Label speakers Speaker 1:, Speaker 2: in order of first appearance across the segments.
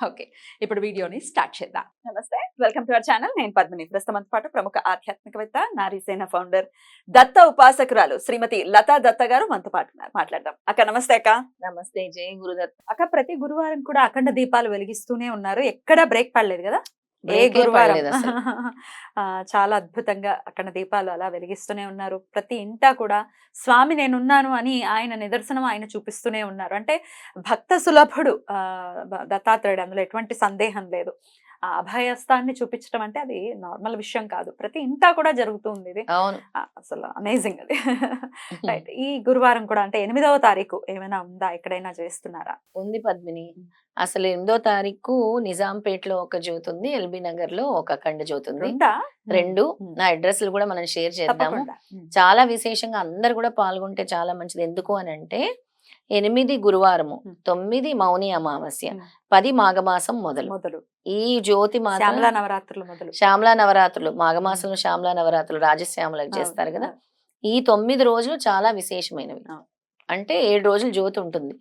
Speaker 1: Okay ఇప్పుడు వీడియోని start చేద్దాం. నమస్తే వెల్కమ్ టు అవర్ ఛానల్. నేను పద్మిని. ప్రస్తుతం పాటు ప్రముఖ ఆధ్యాత్మికవేత్త నారీసేన ఫౌండర్ దత్త ఉపాసకురాలు శ్రీమతి లతా దత్త గారు మనతో పాటు ఉన్నారు. మాట్లాడదాం. అక్క నమస్తే అక్క.
Speaker 2: నమస్తే జై గురుదత్.
Speaker 1: అక్క ప్రతి గురువారం కూడా అఖండ దీపాలు వెలిగిస్తూనే ఉన్నారు. ఎక్కడా బ్రేక్ పడలేదు కదా? ఏ గురువారం? చాలా అద్భుతంగా అక్కడ దీపాలు అలా వెలిగిస్తూనే ఉన్నారు. ప్రతి ఇంటా కూడా స్వామి నేనున్నాను అని ఆయన నిదర్శనం ఆయన చూపిస్తూనే ఉన్నారు. అంటే భక్త సులభుడు దత్తాత్రేయుడు అందులో ఎటువంటి సందేహం లేదు. ఆ అభయస్తాన్ని చూపించడం అంటే అది నార్మల్ విషయం కాదు. ప్రతి ఇంటా కూడా జరుగుతుంది ఇది అసలు అమేజింగ్ అది. రైట్. ఈ గురువారం కూడా అంటే ఎనిమిదవ తారీఖు ఏమైనా ఉందా? ఎక్కడైనా చేస్తున్నారా?
Speaker 2: ఉంది పద్మిని. అసలు ఎనిమిదో తారీఖు నిజాంపేటలో ఒక జ్యోతి ఉంది. ఎల్బీ నగర్లో ఒక అఖండ జ్యోతి ఉంది.
Speaker 1: రెండా.
Speaker 2: నా అడ్రస్లు కూడా మనం షేర్ చేద్దాము. చాలా విశేషంగా అందరు కూడా పాల్గొంటే చాలా మంచిది. ఎందుకు అని అంటే ఎనిమిది గురువారము. తొమ్మిది మౌని అమావాస్య. పది మాఘమాసం మొదలు
Speaker 1: మొదలు
Speaker 2: ఈ జ్యోతి
Speaker 1: శ్యామలా నవరాత్రులు మొదలు
Speaker 2: శ్యామలా నవరాత్రులు మాఘమాసంలో శ్యామలా నవరాత్రులు రాజశ్యామలకు చేస్తారు కదా ఈ తొమ్మిది రోజులు చాలా విశేషమైనవి. అంటే ఏడు రోజులు జ్యోతి ఉంటుంది.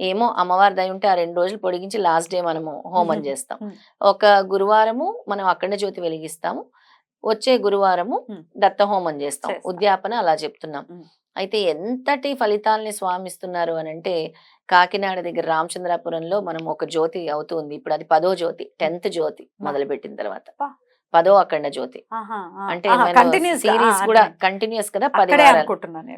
Speaker 2: ఏమో అమ్మవారి దయ ఉంటే ఆ రెండు రోజులు పొడిగించి లాస్ట్ డే మనము హోమం. చేస్తాం. ఒక గురువారము మనం అఖండ జ్యోతి వెలిగిస్తాము వచ్చే గురువారము. దత్త హోమం చేస్తాం. ఉద్యాపన అలా చెప్తున్నాం. అయితే ఎంతటి ఫలితాలని స్వామిస్తున్నారు అని అంటే కాకినాడ దగ్గర రామచంద్రాపురంలో మనం ఒక జ్యోతి అవుతుంది. ఇప్పుడు అది పదో జ్యోతి టెన్త్ జ్యోతి మొదలు పెట్టిన తర్వాత. పదో అఖండ జ్యోతి. అంటే సిరీస్ కూడా. కంటిన్యూస్ కదా? పది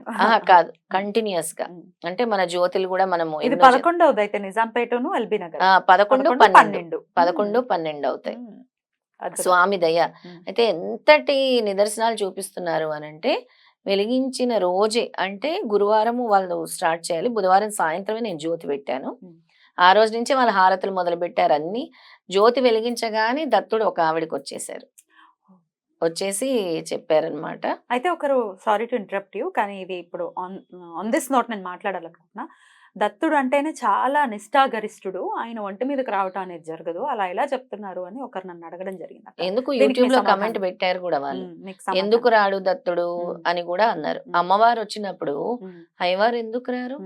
Speaker 2: కాదు.
Speaker 1: కంటిన్యూస్గా.
Speaker 2: అంటే మన జ్యోతులు కూడా మనము
Speaker 1: పదకొండవది అయితే నిజాంపేటను ఎల్బీ నగర్.
Speaker 2: ఆ, పదకొండు పన్నెండు. పదకొండు. పన్నెండు అవుతాయి. స్వామి దయ. అయితే ఎంతటి నిదర్శనాలు చూపిస్తున్నారు అని అంటే వెలిగించిన రోజే అంటే గురువారం వాళ్ళు స్టార్ట్ చేయాలి. బుధవారం సాయంత్రమే నేను జ్యోతి పెట్టాను. ఆ రోజు నుంచి వాళ్ళ హారతులు మొదలు పెట్టారు అన్ని. జ్యోతి వెలిగించగానే దత్తుడు ఒక ఆవిడకి వచ్చేసారు. వచ్చేసి చెప్పారనమాట
Speaker 1: అయితే ఒకరు సారీ టు ఇంటరప్ట్ యూ కానీ ఇది ఇప్పుడు ఆన్ ఆన్ దిస్ నోట్ నేను మాట్లాడాలనుకుంటున్నా. దత్తుడు అంటేనే చాలా నిష్ఠాగరిష్ఠుడు ఆయన ఒంటి మీదకి రావటం అనేది జరగదు అలా ఎలా చెప్తున్నారు అని ఒకరు నన్ను అడగడం జరిగింది.
Speaker 2: ఎందుకు
Speaker 1: యూట్యూబ్లో.
Speaker 2: కమెంట్ పెట్టారు కూడా వాళ్ళు. ఎందుకు రాడు దత్తుడు. అని కూడా అన్నారు. అమ్మవారు వచ్చినప్పుడు అయ్యవారు ఎందుకు రారు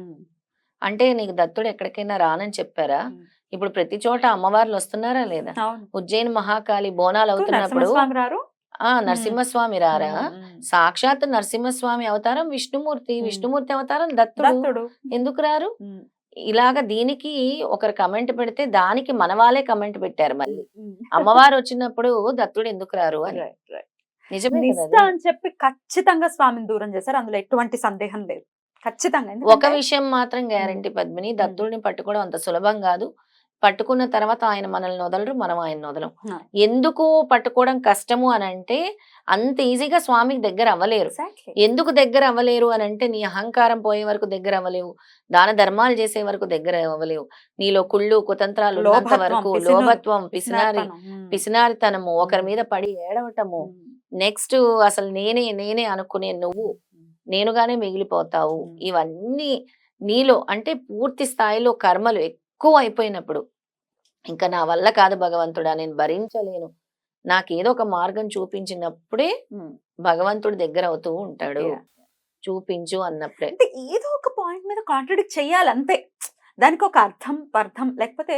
Speaker 2: అంటే నీకు దత్తుడు ఎక్కడికైనా రానని చెప్పారా. ఇప్పుడు ప్రతి చోట అమ్మవార్లు వస్తున్నారా లేదా ఉజ్జయిని మహాకాళి బోనాలు అవుతున్నప్పుడు ఆ! నరసింహస్వామి రారా. సాక్షాత్ నరసింహస్వామి అవతారం విష్ణుమూర్తి. విష్ణుమూర్తి అవతారం దత్తుడు. ఎందుకు రారు? ఇలాగ దీనికి ఒకరు కమెంట్ పెడితే దానికి మన వాళ్ళే కమెంట్ పెట్టారు మళ్ళీ. అమ్మవారు వచ్చినప్పుడు దత్తుడు ఎందుకు రారు అని. నిజమే?
Speaker 1: అని చెప్పి ఖచ్చితంగా స్వామిని దూరం చేశారు. అందులో ఎటువంటి సందేహం లేదు. ఖచ్చితంగా.
Speaker 2: ఒక విషయం మాత్రం గ్యారంటీ పద్మిని దత్తుడిని పట్టుకోవడం అంత సులభం కాదు. పట్టుకున్న తర్వాత ఆయన మనల్ని వదలరు మనం ఆయన వదలం. ఎందుకు పట్టుకోవడం కష్టము అని అంటే అంత ఈజీగా స్వామికి దగ్గర అవ్వలేరు. ఎందుకు దగ్గర అవ్వలేరు అని అంటే నీ అహంకారం పోయే వరకు దగ్గర అవ్వలేవు దాన ధర్మాలు చేసే వరకు దగ్గర అవ్వలేవు నీలో కుళ్ళు కుతంత్రాలు వరకు లోభత్వం పిసినారి. పిసినారితనము ఒకరి. మీద పడి ఏడవటము. నెక్స్ట్ అసలు నేనే నేనే అనుకునే నువ్వు నేనుగానే మిగిలిపోతావు. ఇవన్నీ నీలో అంటే పూర్తి స్థాయిలో కర్మలు ఎక్కువ అయిపోయినప్పుడు ఇంకా నా వల్ల కాదు భగవంతుడా నేను భరించలేను. నాకేదో ఒక మార్గం చూపించినప్పుడే. భగవంతుడు దగ్గర అవుతూ ఉంటాడు. చూపించు అన్నప్పుడే.
Speaker 1: అంటే ఏదో ఒక పాయింట్ మీద కాంట్రడిక్ట్ చేయాలి అంతే. దానికి ఒక అర్థం అర్థం లేకపోతే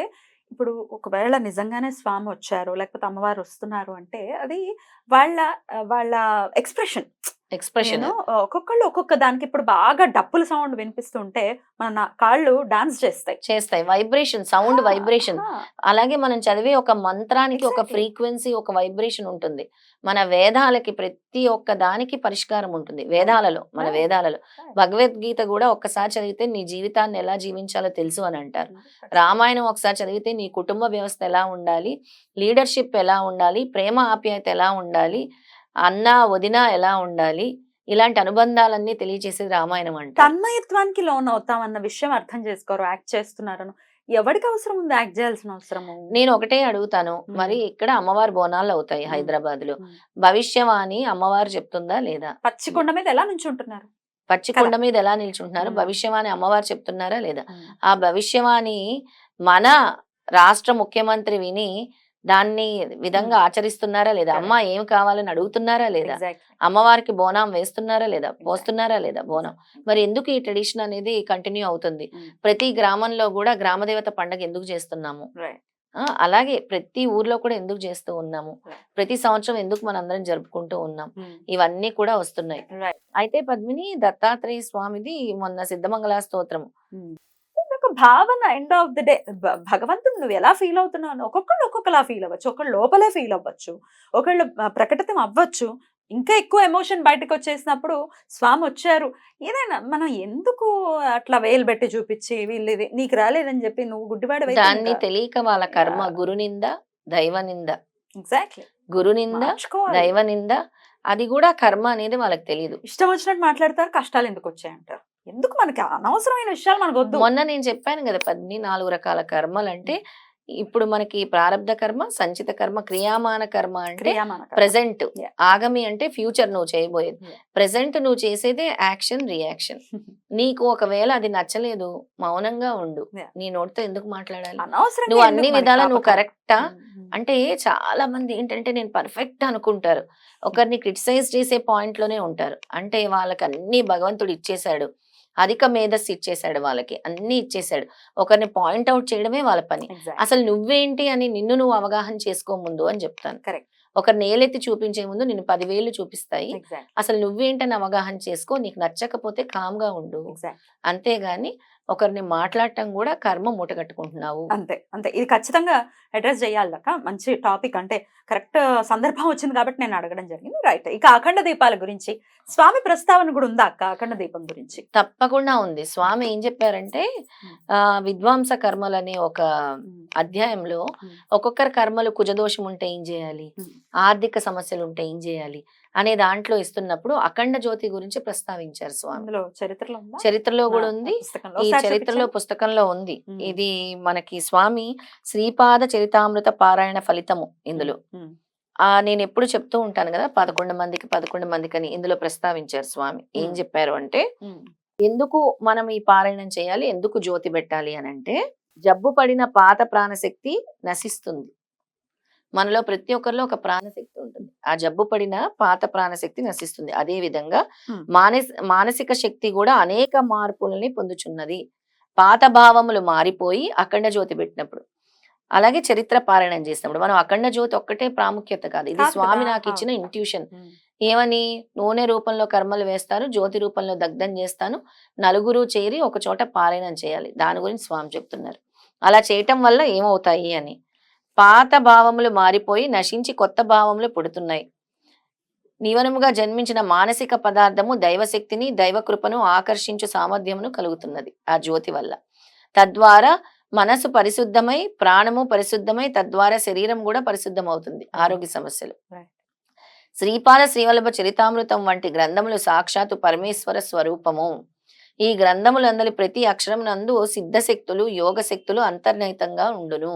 Speaker 1: ఇప్పుడు ఒకవేళ నిజంగానే స్వామి వచ్చారు లేకపోతే అమ్మవారు వస్తున్నారు అంటే అది వాళ్ళ వాళ్ళ ఎక్స్ప్రెషన్.
Speaker 2: ఎక్స్ప్రెషన్.
Speaker 1: ఒక్కొక్కళ్ళు ఒక్కొక్క దానికి ఇప్పుడు బాగా డప్పుల సౌండ్ వినిపిస్తుంటే మన కాళ్ళు డాన్స్ చేస్తాయి.
Speaker 2: చేస్తాయి. Vibration sound vibration. అలాగే మనం చదివే ఒక మంత్రానికి ఒక. ఫ్రీక్వెన్సీ ఒక వైబ్రేషన్ ఉంటుంది. మన వేదాలకి ప్రతి ఒక్క దానికి పరిష్కారం ఉంటుంది. వేదాలలో మన. వేదాలలో. భగవద్గీత కూడా ఒక్కసారి చదివితే నీ జీవితాన్ని ఎలా జీవించాలో తెలుసు అని అంటారు. రామాయణం ఒకసారి చదివితే నీ కుటుంబ వ్యవస్థ ఎలా ఉండాలి? లీడర్షిప్ ఎలా ఉండాలి? ప్రేమ ఆప్యాయత ఎలా ఉండాలి? అన్న వదిన ఎలా ఉండాలి? ఇలాంటి అనుబంధాలన్నీ తెలియజేసేది రామాయణం అంట
Speaker 1: తన్మయత్వానికి లోన్ అవుతాం అన్న విషయం అర్థం చేసుకోరు యాక్ట్ చేస్తున్నారను. ఎవరికి అవసరం ఉంది యాక్ట్ చేయాల్సిన అవసరము?
Speaker 2: నేను ఒకటే అడుగుతాను. మరి ఇక్కడ అమ్మవారి బోనాలు అవుతాయి.
Speaker 1: హైదరాబాద్లో.
Speaker 2: భవిష్యవాణి అమ్మవారు చెప్తుందా లేదా?
Speaker 1: పచ్చి కొండ మీద ఎలా నుంచుంటున్నారు
Speaker 2: పచ్చి కొండ మీద ఎలా నిల్చుంటున్నారు. భవిష్యవాణి అమ్మవారు చెప్తున్నారా లేదా? ఆ భవిష్యవాణి మన రాష్ట్ర ముఖ్యమంత్రి విని దాన్ని విధంగా ఆచరిస్తున్నారా లేదా. అమ్మ ఏం కావాలని అడుగుతున్నారా లేదా. అమ్మవారికి బోనం వేస్తున్నారా లేదా పోస్తున్నారా లేదా బోనం మరి ఎందుకు ఈ ట్రెడిషన్ అనేది కంటిన్యూ అవుతుంది. ప్రతి గ్రామంలో కూడా గ్రామదేవత పండగ ఎందుకు చేస్తున్నాము అలాగే ప్రతి ఊర్లో కూడా ఎందుకు చేస్తూ ఉన్నాము. ప్రతి సంవత్సరం ఎందుకు మనందరం జరుపుకుంటూ ఉన్నాం. ఇవన్నీ కూడా వస్తున్నాయి. అయితే పద్మిని దత్తాత్రేయ స్వామిది మొన్న సిద్ధమంగళ స్తోత్రం
Speaker 1: Hmm. ఒక భావన ఎండ్ ఆఫ్ ది డే భగవంతుడు నువ్వు ఎలా ఫీల్ అవుతున్నావు అని ఒక్కొక్కళ్ళు ఒక్కొక్కలా ఫీల్ అవ్వచ్చు. ఒకళ్ళు లోపలే ఫీల్ అవ్వచ్చు. ఒకళ్ళు ప్రకటితం అవ్వచ్చు. ఇంకా ఎక్కువ ఎమోషన్ బయటకు వచ్చేసినప్పుడు స్వామి వచ్చారు. ఏదైనా మనం ఎందుకు అట్లా వేలు పెట్టి చూపించి వీళ్ళు ఇది నీకు రాలేదని చెప్పి నువ్వు గుడ్డివాడు
Speaker 2: దాన్ని తెలియక వాళ్ళ కర్మ. గురు నింద దైవ నింద.
Speaker 1: ఎగ్జాక్ట్లీ
Speaker 2: గురు నింద దైవ నింద అది కూడా కర్మ అనేది వాళ్ళకి తెలియదు
Speaker 1: ఇష్టం వచ్చినట్టు మాట్లాడతారు కష్టాలు ఎందుకు వచ్చాయంటారు? ఎందుకు మనకి అనవసరమైన విషయాలు మనకు వద్దు
Speaker 2: మొన్న నేను చెప్పాను కదా పద్ని నాలుగు రకాల కర్మలు అంటే ఇప్పుడు మనకి ప్రారంధ కర్మ సంచిత కర్మ క్రియామాన కర్మ అంటే
Speaker 1: Yeah.
Speaker 2: ఆగమి అంటే ఫ్యూచర్ నువ్వు చేయబోయేది. ప్రెసెంట్ నువ్వు చేసేదే యాక్షన్ రియాక్షన్. నీకు ఒకవేళ అది నచ్చలేదు మౌనంగా ఉండు. నీ నోటితో ఎందుకు మాట్లాడాలి? నువ్వు అన్ని విధాలా నువ్వు? కరెక్టా. అంటే చాలా మంది ఏంటంటే నేను పర్ఫెక్ట్ అనుకుంటారు. ఒకరిని క్రిటిసైజ్ చేసే పాయింట్లోనే ఉంటారు. అంటే వాళ్ళకి అన్ని భగవంతుడు ఇచ్చేశాడు. అధిక మేధస్సు ఇచ్చేశాడు వాళ్ళకి అన్ని ఇచ్చేశాడు ఒకరిని పాయింట్ అవుట్ చేయడమే వాళ్ళ పని. అసలు నువ్వేంటి అని నిన్ను నువ్వు అవగాహన చేసుకో ముందు అని చెప్తాను
Speaker 1: Correct.
Speaker 2: ఒకరిని ఏలెత్తి చూపించే ముందు నిన్ను పదివేలు చూపిస్తాయి. అసలు నువ్వేంటని అవగాహన చేసుకో నీకు నచ్చకపోతే కామ్గా ఉండు. అంతేగాని ఒకరిని మాట్లాడటం కూడా కర్మ మూటగట్టుకుంటున్నావు
Speaker 1: అంతే అంతే. ఇది ఖచ్చితంగా అడ్రస్ చేయాలక మంచి టాపిక్ అంటే కరెక్ట్ సందర్భం వచ్చింది కాబట్టి నేను అడగడం జరిగింది. రైట్ ఇక అఖండ దీపాల గురించి స్వామి ప్రస్తావన కూడా ఉందా అక్క అఖండ దీపం గురించి?
Speaker 2: తప్పకుండా ఉంది. స్వామి ఏం చెప్పారంటే ఆ విద్వాంస కర్మలు అనే ఒక అధ్యాయంలో. ఒక్కొక్కరి కర్మలు కుజదోషం ఉంటే ఏం చేయాలి. ఆర్థిక సమస్యలు ఉంటే ఏం చేయాలి? అనే దాంట్లో ఇస్తున్నప్పుడు అఖండ జ్యోతి గురించి ప్రస్తావించారు స్వామి.
Speaker 1: చరిత్రలో
Speaker 2: చరిత్రలో కూడా ఉంది. ఈ చరిత్రలో. పుస్తకంలో ఉంది. ఇది మనకి స్వామి శ్రీపాద చరితామృత పారాయణ ఫలితము ఇందులో. ఆ నేను ఎప్పుడు చెప్తూ ఉంటాను కదా పదకొండు మందికి పదకొండు మందికి అని ఇందులో ప్రస్తావించారు స్వామి. ఏం. చెప్పారు అంటే ఎందుకు మనం ఈ పారాయణం చేయాలి? ఎందుకు జ్యోతి పెట్టాలి? అని అంటే జబ్బు పడిన పాత ప్రాణశక్తి నశిస్తుంది. మనలో ప్రతి ఒక్కరిలో ఒక ప్రాణశక్తి ఉంటుంది. ఆ జబ్బు పడిన పాత ప్రాణశక్తి నశిస్తుంది. అదే విధంగా. మానస్ మానసిక శక్తి కూడా అనేక మార్పులని పొందుచున్నది. పాత భావములు మారిపోయి అఖండ జ్యోతి పెట్టినప్పుడు. అలాగే చరిత్ర పారాయణం చేసినప్పుడు. మనం అఖండ జ్యోతి ఒక్కటే ప్రాముఖ్యత కాదు. ఇది స్వామి నాకు ఇచ్చిన. ఇంట్యూషన్ ఏమని? నూనె రూపంలో కర్మలు వేస్తారు జ్యోతి రూపంలో దగ్ధం చేస్తాను నలుగురు చేరి ఒక చోట పారాయణం చేయాలి. దాని గురించి స్వామి చెప్తున్నారు. అలా చేయటం వల్ల ఏమవుతాయి అని. పాత భావములు మారిపోయి నశించి కొత్త భావములు పుడుతున్నాయి. నివనముగా జన్మించిన మానసిక పదార్థము దైవశక్తిని దైవ కృపను ఆకర్షించు సామర్థ్యమును కలుగుతున్నది ఆ జ్యోతి వల్ల. తద్వారా మనసు పరిశుద్ధమై ప్రాణము పరిశుద్ధమై తద్వారా శరీరం కూడా పరిశుద్ధం అవుతుంది ఆరోగ్య సమస్యలు. శ్రీపాద శ్రీవల్లభ చరితామృతం వంటి గ్రంథములు సాక్షాత్తు పరమేశ్వర స్వరూపము. ఈ గ్రంథములందలి ప్రతి అక్షరం నందు సిద్ధశక్తులు యోగ శక్తులు అంతర్నిహితంగా ఉండును.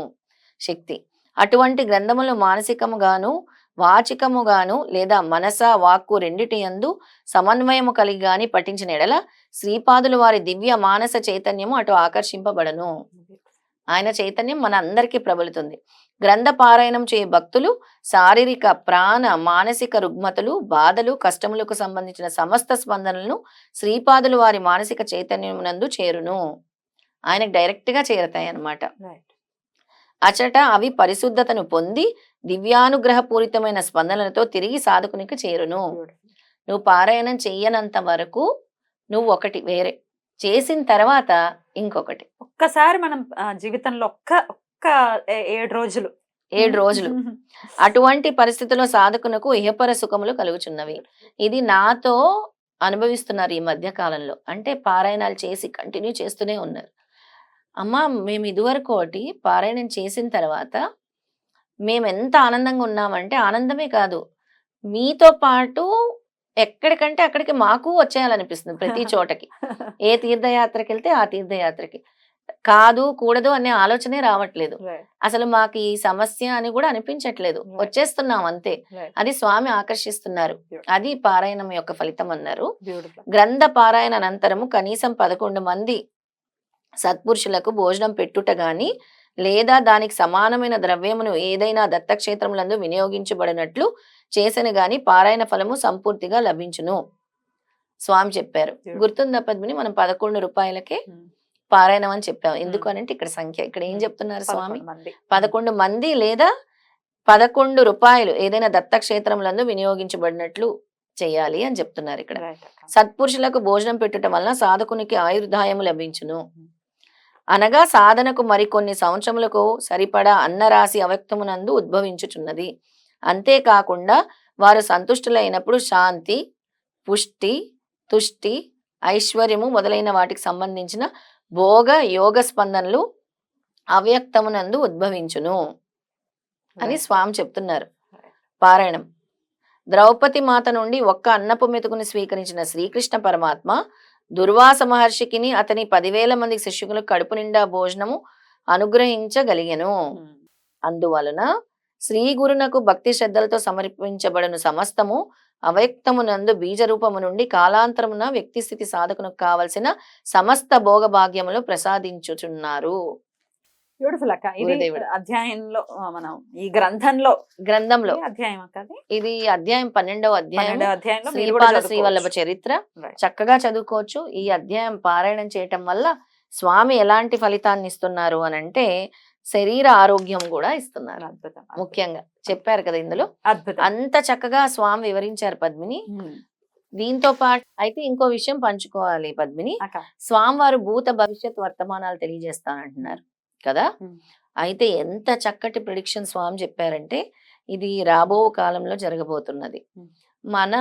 Speaker 2: శక్తి. అటువంటి గ్రంథములు మానసికముగాను వాచికముగాను లేదా మనస వాక్కు రెండిటి యందు సమన్వయము కలిగి గాని పఠించిన ఎడల శ్రీపాదులు వారి దివ్య మానస చైతన్యము అటు ఆకర్షింపబడను. ఆయన చైతన్యం మన అందరికీ ప్రబలుతుంది. గ్రంథ పారాయణం చేయ భక్తులు శారీరక ప్రాణ మానసిక రుగ్మతలు బాధలు కష్టములకు సంబంధించిన సమస్త స్పందనలను శ్రీపాదులు వారి మానసిక చైతన్యమునందు చేరును. ఆయనకు డైరెక్ట్గా చేరతాయి అన్నమాట అచట అవి పరిశుద్ధతను పొంది దివ్యానుగ్రహ పూరితమైన స్పందనలతో తిరిగి సాధకునికి చేరును. నువ్వు పారాయణం చెయ్యనంత వరకు నువ్వు ఒకటి వేరే. చేసిన తర్వాత ఇంకొకటి.
Speaker 1: ఒక్కసారి మనం జీవితంలో ఒక్క ఒక్క ఏడు రోజులు.
Speaker 2: ఏడు రోజులు. అటువంటి పరిస్థితిలో సాధకునకు ఇహపర సుఖములు కలుగుచున్నవి. ఇది నాతో అనుభవిస్తున్నారు ఈ మధ్య కాలంలో అంటే పారాయణాలు చేసి కంటిన్యూ చేస్తూనే ఉన్నారు. అమ్మ మేము ఇదివరకు ఒకటి పారాయణం చేసిన తర్వాత మేము ఎంత ఆనందంగా ఉన్నామంటే ఆనందమే కాదు మీతో పాటు ఎక్కడికంటే అక్కడికి మాకు వచ్చేయాలనిపిస్తుంది ప్రతి చోటకి ఏ తీర్థయాత్రకి వెళ్తే ఆ తీర్థయాత్రకి కాదు కూడదు అనే ఆలోచనే రావట్లేదు. అసలు మాకు ఈ సమస్య అని కూడా అనిపించట్లేదు. వచ్చేస్తున్నాం అంతే. అది స్వామి ఆకర్షిస్తున్నారు. అది పారాయణం యొక్క ఫలితం అన్నారు. గ్రంథ పారాయణ అనంతరము కనీసం పదకొండు మంది సత్పురుషులకు భోజనం పెట్టుట గాని లేదా దానికి సమానమైన ద్రవ్యమును ఏదైనా దత్తక్షేత్రములందు వినియోగించబడినట్లు చేసిన గాని పారాయణ ఫలము సంపూర్తిగా లభించును. స్వామి చెప్పారు. గుర్తుందా పద్మిని? మనం పదకొండు రూపాయలకే. పారాయణం అని చెప్పాం. ఎందుకు అని అంటే ఇక్కడ సంఖ్య ఇక్కడ ఏం చెప్తున్నారు స్వామి?
Speaker 1: పదకొండు మంది
Speaker 2: లేదా పదకొండు రూపాయలు ఏదైనా దత్తక్షేత్రములందు వినియోగించబడినట్లు చేయాలి అని చెప్తున్నారు ఇక్కడ. సత్పురుషులకు భోజనం పెట్టుట వలన సాధకునికి ఆయుర్దాయము లభించును. అనగా సాధనకు మరికొన్ని సంవత్సరములకు సరిపడా అన్నరాశి అవక్తమునందు ఉద్భవించుచున్నది. అంతేకాకుండా వారు సంతుష్టులైనప్పుడు శాంతి పుష్టి తుష్టి ఐశ్వర్యము మొదలైన వాటికి సంబంధించిన భోగ యోగ స్పందనలు అవ్యక్తమునందు ఉద్భవించును అని. స్వామి చెప్తున్నారు. పారాయణం. ద్రౌపది మాత నుండి ఒక్క అన్నపు మెతుకుని స్వీకరించిన శ్రీకృష్ణ పరమాత్మ దుర్వాస మహర్షికిని అతని పదివేల మంది శిష్యులకు కడుపు నిండా భోజనము అనుగ్రహించగలిగెను. అందువలన శ్రీ గురునకు భక్తి శ్రద్ధలతో సమర్పించబడను సమస్తము అవ్యక్తమునందు బీజరూపము నుండి కాలాంతరమున వ్యక్తి స్థితి సాధకునకు కావలసిన సమస్త భోగ భాగ్యములు ప్రసాదించుచున్నారు
Speaker 1: బ్యూటిఫుల్ అక్క ఇది. అధ్యాయంలో మనం ఈ గ్రంథంలో.
Speaker 2: గ్రంథంలో.
Speaker 1: అధ్యాయం అక్క
Speaker 2: ఇది అధ్యాయం పన్నెండవ అధ్యాయం.
Speaker 1: అధ్యాయంలో కూడా
Speaker 2: శ్రీపాద శ్రీవల్లభ. చరిత్ర. చక్కగా చదువుకోవచ్చు. ఈ అధ్యాయం పారాయణం చేయటం వల్ల స్వామి ఎలాంటి ఫలితాన్ని ఇస్తున్నారు అని అంటే శరీర ఆరోగ్యం కూడా ఇస్తున్నారు.
Speaker 1: అద్భుతం.
Speaker 2: ముఖ్యంగా చెప్పారు కదా ఇందులో.
Speaker 1: అద్భుతం.
Speaker 2: అంత చక్కగా స్వామి వివరించారు పద్మిని. దీంతో పాటు అయితే ఇంకో విషయం పంచుకోవాలి పద్మిని.
Speaker 1: అక్క.
Speaker 2: స్వామివారు భూత భవిష్యత్ వర్తమానాలు తెలియజేస్తానంటున్నారు. కదా. అయితే ఎంత చక్కటి ప్రిడిక్షన్ స్వామి చెప్పారంటే ఇది రాబో కాలంలో జరగబోతున్నది. మన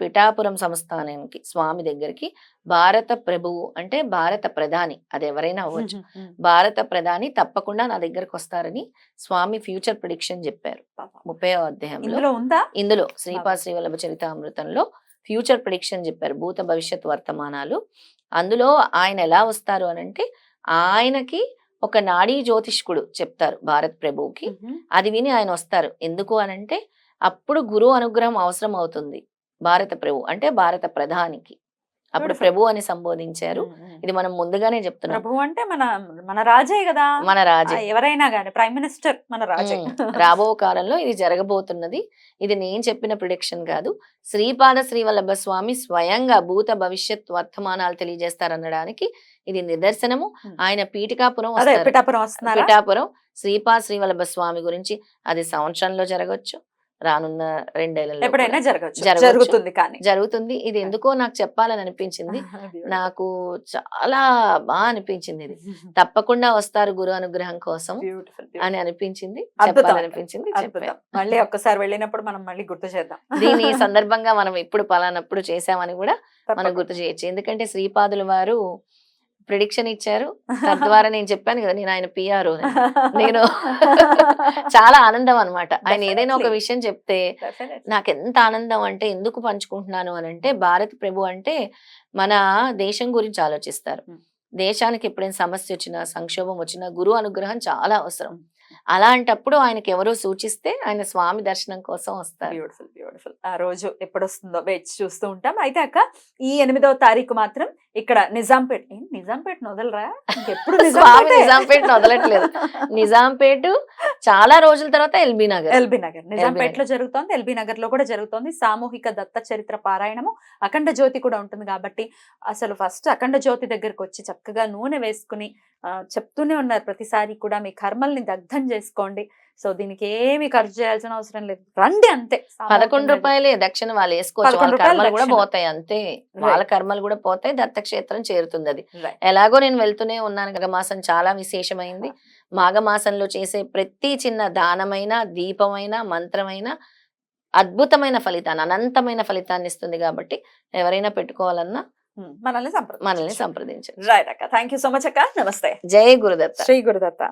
Speaker 2: పిఠాపురం సంస్థానానికి స్వామి దగ్గరికి భారత ప్రభువు అంటే భారత ప్రధాని అది ఎవరైనా అవ్వచ్చు. భారత ప్రధాని తప్పకుండా నా దగ్గరకు వస్తారని స్వామి ఫ్యూచర్ ప్రిడిక్షన్ చెప్పారు. ముప్పై అధ్యాయంలో
Speaker 1: ఇందులో ఉందా?
Speaker 2: ఇందులో శ్రీపాద శ్రీవల్లభ చరితామృతంలో ఫ్యూచర్ ప్రిడిక్షన్ చెప్పారు. భూత భవిష్యత్ వర్తమానాలు. అందులో ఆయన ఎలా వస్తారు అని అంటే ఆయనకి ఒక నాడీ జ్యోతిష్కుడు చెప్తారు భారత్ ప్రభువుకి. అది విని ఆయన వస్తారు. ఎందుకు అనంటే అప్పుడు గురువు అనుగ్రహం అవసరం అవుతుంది భారత ప్రభు అంటే భారత ప్రధానికి. అప్పుడు. ప్రభు అని సంబోధించారు. ఇది మనం ముందుగానే చెప్తున్నాం.
Speaker 1: ప్రభు అంటే మన మన రాజే కదా.
Speaker 2: మన రాజే.
Speaker 1: ఎవరైనా గానీ ప్రైమ్ మినిస్టర్ మన రాజే.
Speaker 2: రాబో కాలంలో ఇది జరగబోతున్నది. ఇది నేను చెప్పిన ప్రిడిక్షన్ కాదు. శ్రీపాద శ్రీవల్లభ స్వామి స్వయంగా భూత భవిష్యత్ వర్తమానాలు తెలియజేస్తారనడానికి ఇది నిదర్శనము. ఆయన పీఠికాపురం
Speaker 1: పిఠాపురం
Speaker 2: శ్రీపాద శ్రీవల్లభ స్వామి గురించి అది సంవత్సరంలో జరగచ్చు. రానున్న రెండేళ్ళలో
Speaker 1: ఎప్పుడైనా జరగచ్చు. జరుగుతుంది కానీ.
Speaker 2: జరుగుతుంది. ఇది ఎందుకో నాకు చెప్పాలని అనిపించింది. నాకు చాలా బాగా అనిపించింది ఇది. తప్పకుండా వస్తారు గురు అనుగ్రహం కోసం అని అనిపించింది. చెప్పాను.
Speaker 1: మళ్ళీ ఒక్కసారి వెళ్ళినప్పుడు మనం మళ్ళీ గుర్తు చేద్దాం.
Speaker 2: దీని సందర్భంగా మనం ఎప్పుడు పలానప్పుడు చేసామని కూడా మనం. గుర్తు చేయొచ్చు. ఎందుకంటే శ్రీపాదుల వారు ప్రిడిక్షన్ ఇచ్చారు. తద్వారా నేను చెప్పాను కదా నేను ఆయన పిఆర్ నేను చాలా ఆనందం అన్నమాట. ఆయన ఏదైనా ఒక. విషయం చెప్తే. నాకు ఎంత ఆనందం అంటే ఎందుకు పంచుకుంటున్నాను అని అంటే భారత్ ప్రభు అంటే మన దేశం గురించి ఆలోచిస్తారు.
Speaker 1: Hmm.
Speaker 2: దేశానికి ఎప్పుడైనా సమస్య వచ్చినా సంక్షోభం వచ్చినా గురు అనుగ్రహం చాలా అవసరం.
Speaker 1: Hmm.
Speaker 2: అలాంటప్పుడు ఆయనకి ఎవరో సూచిస్తే ఆయన స్వామి దర్శనం కోసం వస్తారు.
Speaker 1: బ్యూటిఫుల్ బ్యూటిఫుల్ ఆ రోజు ఎప్పుడు వస్తుందో వేచి చూస్తూ ఉంటాం. అయితే అక్క ఈ ఎనిమిదవ తారీఖు మాత్రం ఇక్కడ నిజాంపేట్ నిజాంపేట్ వదలరా ఇంకెప్పుడు
Speaker 2: స్వామి నిజాంపేట్? వదలట్లేదు. నిజాంపేట చాలా రోజుల తర్వాత ఎల్బీ నగర్.
Speaker 1: ఎల్బీ నగర్. నిజాంపేట్లో జరుగుతోంది ఎల్బీ నగర్లో కూడా జరుగుతోంది. సామూహిక దత్త చరిత్ర పారాయణము అఖండ జ్యోతి కూడా ఉంటుంది కాబట్టి అసలు ఫస్ట్ అఖండ జ్యోతి దగ్గరకు వచ్చి చక్కగా నూనె వేసుకుని చెప్తూనే ఉన్నారు. ప్రతిసారి కూడా మీ కర్మల్ని దగ్ధం చేసుకోండి. సో దీనికి ఏమి ఖర్చు చేయాల్సిన అవసరం లేదు. రండి అంతే.
Speaker 2: పదకొండు. రూపాయలే దక్షిణ వాళ్ళు వేసుకోవచ్చు. కర్మలు కూడా. పోతాయి అంతే. వాళ్ళ కర్మలు కూడా పోతాయి. దత్తక్షేత్రం చేరుతుంది అది. ఎలాగో నేను వెళ్తూనే ఉన్నాను. మాఘమాసం చాలా విశేషమైంది. మాఘమాసంలో చేసే ప్రతి చిన్న దానమైన దీపమైన మంత్రమైన అద్భుతమైన ఫలితాన్ని అనంతమైన ఫలితాన్ని ఇస్తుంది కాబట్టి ఎవరైనా పెట్టుకోవాలన్నా
Speaker 1: మనల్ని
Speaker 2: మనల్ని సంప్రదించండి.
Speaker 1: రైట్ అక్క. థ్యాంక్ యూ సో మచ్ అక్క. నమస్తే.
Speaker 2: జై గురుదత్త.
Speaker 1: శ్రీ గురుదత్త.